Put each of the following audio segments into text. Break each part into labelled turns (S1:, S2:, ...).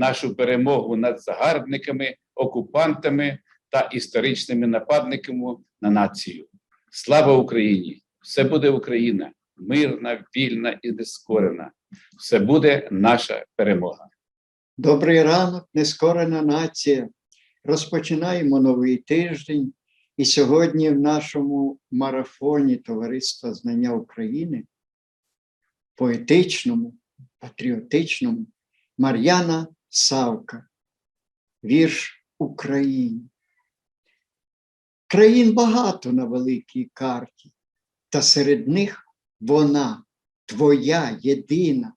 S1: нашу перемогу над загарбниками, окупантами та історичними нападниками на націю. Слава Україні! Все буде Україна, мирна, вільна і нескорена. Все буде наша перемога.
S2: Добрий ранок, нескорена нація. Розпочинаємо новий тиждень. І сьогодні в нашому марафоні Товариства Знання України, поетичному, патріотичному, Мар'яна Савка, вірш Україні. Країн багато на великій карті, та серед них вона, твоя єдина.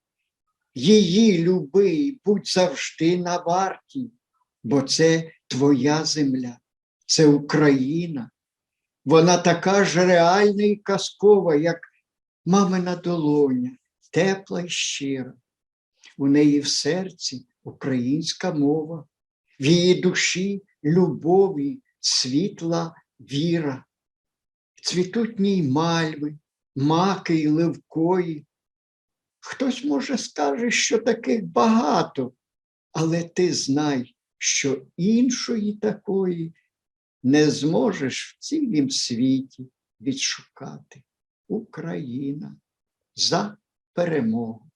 S2: Її люби, будь завжди на варті, бо це твоя земля, це Україна. Вона така ж реальна і казкова, як мамина долоня, тепла й щира. У неї в серці українська мова, в її душі любові, світла віра. Цвітуть ній мальви, маки й ливкої. Хтось, може, скаже, що таких багато, але ти знай, що іншої такої не зможеш в цілім світі відшукати. Україна за перемогу.